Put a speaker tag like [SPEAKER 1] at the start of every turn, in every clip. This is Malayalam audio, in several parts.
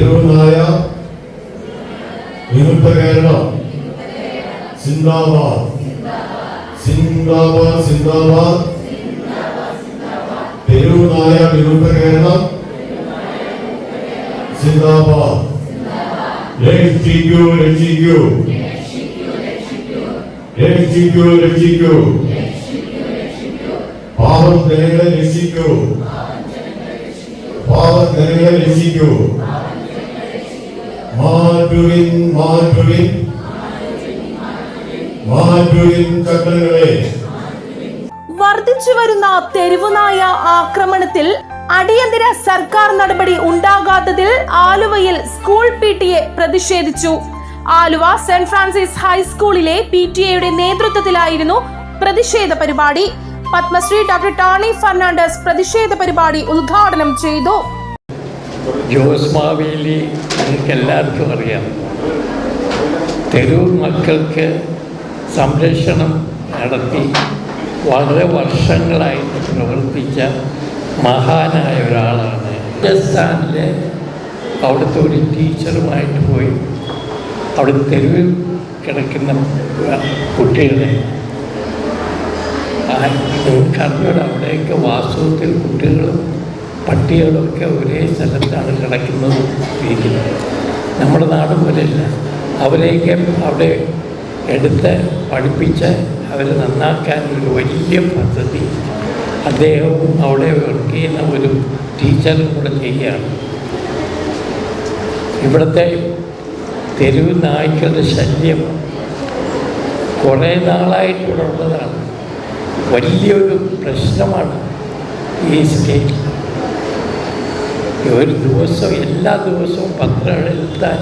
[SPEAKER 1] തെരുവുനായ വിമുക്ത കേരളം സിന്ദാബാദ്. സിന്ദാബാദ് സിന്ദാബാദ്. തെരുവുനായ വിമുക്ത കേരളം സിന്ദാബാദ്. രക്ഷിക്കൂ രക്ഷിക്കൂ. രക്ഷിക്കൂ രക്ഷിക്കൂ. പാവം ജനങ്ങളെ രക്ഷിക്കൂ. പാവം ജനങ്ങളെ രക്ഷിക്കൂ. മാറ്റുവിൻ മാറ്റുവിൻ മാറ്റുവിൻ ചക്രങ്ങളെ
[SPEAKER 2] വർദ്ധിച്ചു വരുന്ന തെരുവുനായ ആക്രമണത്തിൽ അടിയന്തര സർക്കാർ നടപടി ഉണ്ടാകാത്തതിൽ ആലുവയിൽ സ്കൂൾ പി ടി എ പ്രതിഷേധിച്ചു. ആലുവ സെന്റ് ഫ്രാൻസിസ് ഹൈസ്കൂളിലെ പി ടി എയുടെ നേതൃത്വത്തിലായിരുന്നു പ്രതിഷേധ പരിപാടി. പത്മശ്രീ ഡോക്ടർ ടോണി ഫെർണാണ്ടസ് പ്രതിഷേധ പരിപാടി ഉദ്ഘാടനം ചെയ്തു.
[SPEAKER 3] ജോസ് മാവേലി നിങ്ങൾക്ക് എല്ലാവർക്കും അറിയാം. തെരുവ് മക്കൾക്ക് സംരക്ഷണം നടത്തി വളരെ വർഷങ്ങളായിട്ട് പ്രവർത്തിച്ച മഹാനായ ഒരാളാണ്. രാജസ്ഥാനിലെ അവിടുത്തെ ഒരു ടീച്ചറുമായിട്ട് പോയി അവിടെ തെരുവിൽ കിടക്കുന്ന കുട്ടികളെ നിങ്ങൾക്കറിഞ്ഞൂടെ അവിടെയൊക്കെ വാസ്തവത്തിൽ കുട്ടികളും പട്ടികളൊക്കെ ഒരേ സ്ഥലത്താണ് കിടക്കുന്നത് ഇരിക്കുന്നത്. നമ്മുടെ നാട് പോലെയല്ല. അവരെയൊക്കെ അവിടെ എടുത്ത് പഠിപ്പിച്ച് അവരെ നന്നാക്കാൻ ഒരു വലിയ പദ്ധതി അദ്ദേഹവും അവിടെ വർക്ക് ചെയ്യുന്ന ഒരു ടീച്ചറും കൂടെ ചെയ്യുകയാണ്. ഇവിടുത്തെ തെരുവ് നായ്ക്കളുടെ ശല്യം കുറേ നാളായിട്ടുള്ളതാണ് വലിയൊരു പ്രശ്നമാണ് ഈ സ്റ്റേറ്റ് ഒരു ദിവസം എല്ലാ ദിവസവും പത്രം എഴുതാൻ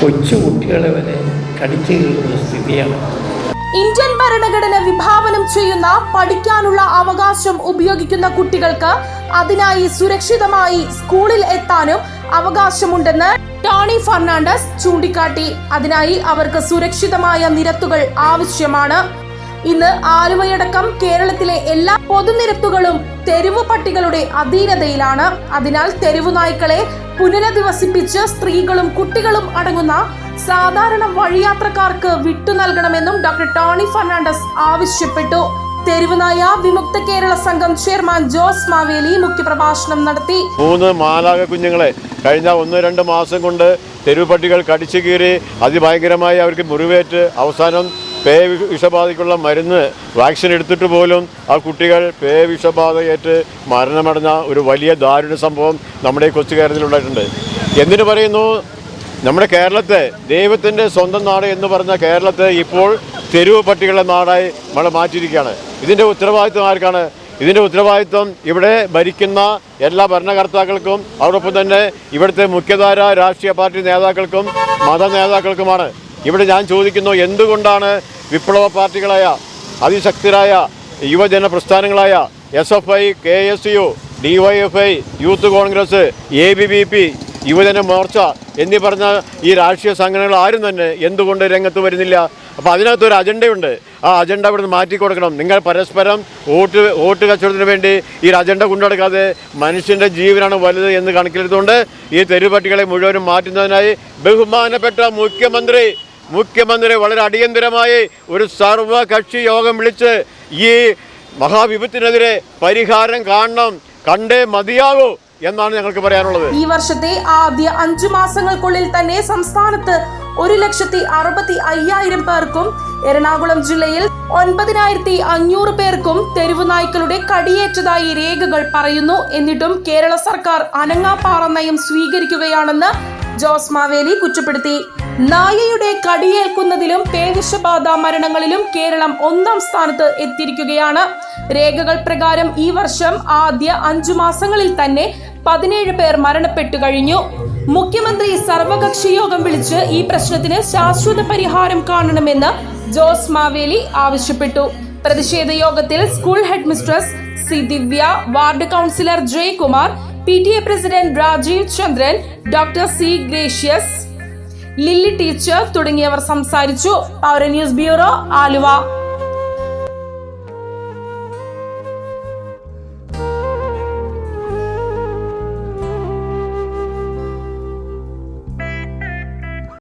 [SPEAKER 3] കൊച്ചു കുട്ടികളെ വരെ കടിച്ചു കീറുന്ന സ്ഥിതിയാണ്.
[SPEAKER 2] ഇന്ത്യൻ ഭരണഘടന വിഭാവനം ചെയ്യുന്ന പഠിക്കാനുള്ള അവകാശം ഉപയോഗിക്കുന്ന കുട്ടികൾക്ക് അതിനായി സുരക്ഷിതമായി സ്കൂളിൽ എത്താനും അവകാശമുണ്ടെന്ന് ടോണി ഫെർണാണ്ടസ് ചൂണ്ടിക്കാട്ടി. അതിനായി അവർക്ക് സുരക്ഷിതമായ നിരത്തുകൾ ആവശ്യമാണ്. ഇന്ന് ആലുവയടക്കം കേരളത്തിലെ എല്ലാ പൊതുനിരത്തുകളും തെരുവ് പട്ടികളുടെ അധീനതയിലാണ്. അതിനാൽ തെരുവു നായ്ക്കളെ പുനരധിവസിപ്പിച്ച് സ്ത്രീകളും കുട്ടികളും അടങ്ങുന്ന സാധാരണ വഴിയാത്രക്കാർക്ക് വിട്ടു നൽകണമെന്നും ഡോക്ടർ ടോണി ഫെർണാണ്ടസ് ആവശ്യപ്പെട്ടു. തെരുവുനായ വിമുക്ത കേരള സംഘം ചെയർമാൻ ജോസ് മാവേലി മുഖ്യപ്രഭാഷണം നടത്തി.
[SPEAKER 1] മൂന്ന് മാലാക കുഞ്ഞുങ്ങളെ കഴിഞ്ഞ ഒന്ന് രണ്ട് മാസം കൊണ്ട് തെരുവ് പട്ടികൾ കടിച്ചു കീറി അതിഭയങ്കരമായി അവർക്ക് മുറിവേറ്റ് അവസാനം പേ വിഷബാധയ്ക്കുള്ള മരുന്ന് വാക്സിൻ എടുത്തിട്ട് പോലും ആ കുട്ടികൾ പേ വിഷബാധയേറ്റ് മരണമടഞ്ഞ ഒരു വലിയ ദാരുണ സംഭവം നമ്മുടെ കൊച്ചു കേരളത്തിലുണ്ടായിട്ടുണ്ട് എന്തിനു പറയുന്നു? നമ്മുടെ കേരളത്തെ ദൈവത്തിന്റെ സ്വന്തം നാട് എന്ന് പറഞ്ഞ കേരളത്തെ ഇപ്പോൾ തെരുവ് പട്ടികളുടെ നാടായി നമ്മൾ മാറ്റിയിരിക്കുകയാണ്. ഇതിന്റെ ഉത്തരവാദിത്വം ആർക്കാണ്? ഇതിന്റെ ഉത്തരവാദിത്വം ഇവിടെ ഭരിക്കുന്ന എല്ലാ ഭരണകർത്താക്കൾക്കും അതോടൊപ്പം തന്നെ ഇവിടുത്തെ മുഖ്യധാര രാഷ്ട്രീയ പാർട്ടി നേതാക്കൾക്കും മത നേതാക്കൾക്കുമാണ്. ഇവിടെ ഞാൻ ചോദിക്കുന്നു എന്തുകൊണ്ടാണ് വിപ്ലവ പാർട്ടികളായ അതിശക്തരായ യുവജന പ്രസ്ഥാനങ്ങളായ S F I K S U D Y F I youth congress A B V P Yuvajana Morcha എന്നീ പറഞ്ഞ ഈ രാഷ്ട്രീയ സംഘടനകൾ ആരും തന്നെ എന്തുകൊണ്ട് രംഗത്ത് വരുന്നില്ല? അപ്പോൾ അതിനകത്തൊരു അജണ്ടയുണ്ട്. ആ അജണ്ട ഇവിടുന്ന് മാറ്റി കൊടുക്കണം. നിങ്ങൾ പരസ്പരം വോട്ട് വോട്ട് കച്ചവടത്തിന് വേണ്ടി ഈ ഒരു അജണ്ട കൊണ്ടുനടക്കാതെ മനുഷ്യന്റെ ജീവനാണ് വലുത് എന്ന് കണക്കിലെടുത്തുകൊണ്ട് ഈ തെരുവുപട്ടികളെ മുഴുവനും മാറ്റുന്നതിനായി ബഹുമാനപ്പെട്ട മുഖ്യമന്ത്രി മുഖ്യമന്ത്രി വളരെ അടിയന്തരമായി ഒരു സർവകക്ഷി യോഗം വിളിച്ച് ഈ മഹാവിപത്തിനെതിരെ പരിഹാരം കാണണം കണ്ടേ മതിയാകൂ എന്നാണ് ഞങ്ങൾക്ക് പറയാനുള്ളത്.
[SPEAKER 2] ഈ വർഷത്തെ ആദ്യ അഞ്ചു മാസങ്ങൾക്കുള്ളിൽ തന്നെ സംസ്ഥാനത്ത് ഒരു ലക്ഷത്തി അറുപത്തി അയ്യായിരം പേർക്കും എറണാകുളം ജില്ലയിൽ ഒൻപതിനായിരത്തി അഞ്ഞൂറ് പേർക്കും തെരുവു നായ്ക്കളുടെ കടിയേറ്റതായി രേഖകൾ പറയുന്നു. എന്നിട്ടും കേരള സർക്കാർ അനങ്ങാപ്പാറ നയം സ്വീകരിക്കുകയാണെന്ന് ജോസ് മാവേലി കുറ്റപ്പെടുത്തി. നായയുടെ കടിയേൽക്കുന്നതിലും പേവിഷബാധ മരണങ്ങളിലും കേരളം ഒന്നാം സ്ഥാനത്ത് എത്തിയിരിക്കുകയാണ്. രേഖകൾ പ്രകാരം ഈ വർഷം ആദ്യ അഞ്ചു മാസങ്ങളിൽ തന്നെ പതിനേഴ് പേർ മരണപ്പെട്ടു കഴിഞ്ഞു. മുഖ്യമന്ത്രി സർവകക്ഷി യോഗം വിളിച്ച് ഈ പ്രശ്നത്തിന് ശാശ്വത പരിഹാരം കാണണമെന്ന് ജോസ് മാവേലി ആവശ്യപ്പെട്ടു. പ്രതിഷേധ യോഗത്തിൽ school headmistress C Divya ward councillor Jayakumar P T A president Rajeev Chandran doctor C Gracious Lilly teacher തുടങ്ങിയവർ സംസാരിച്ചു. പൗര ന്യൂസ് ബ്യൂറോ ആലുവ.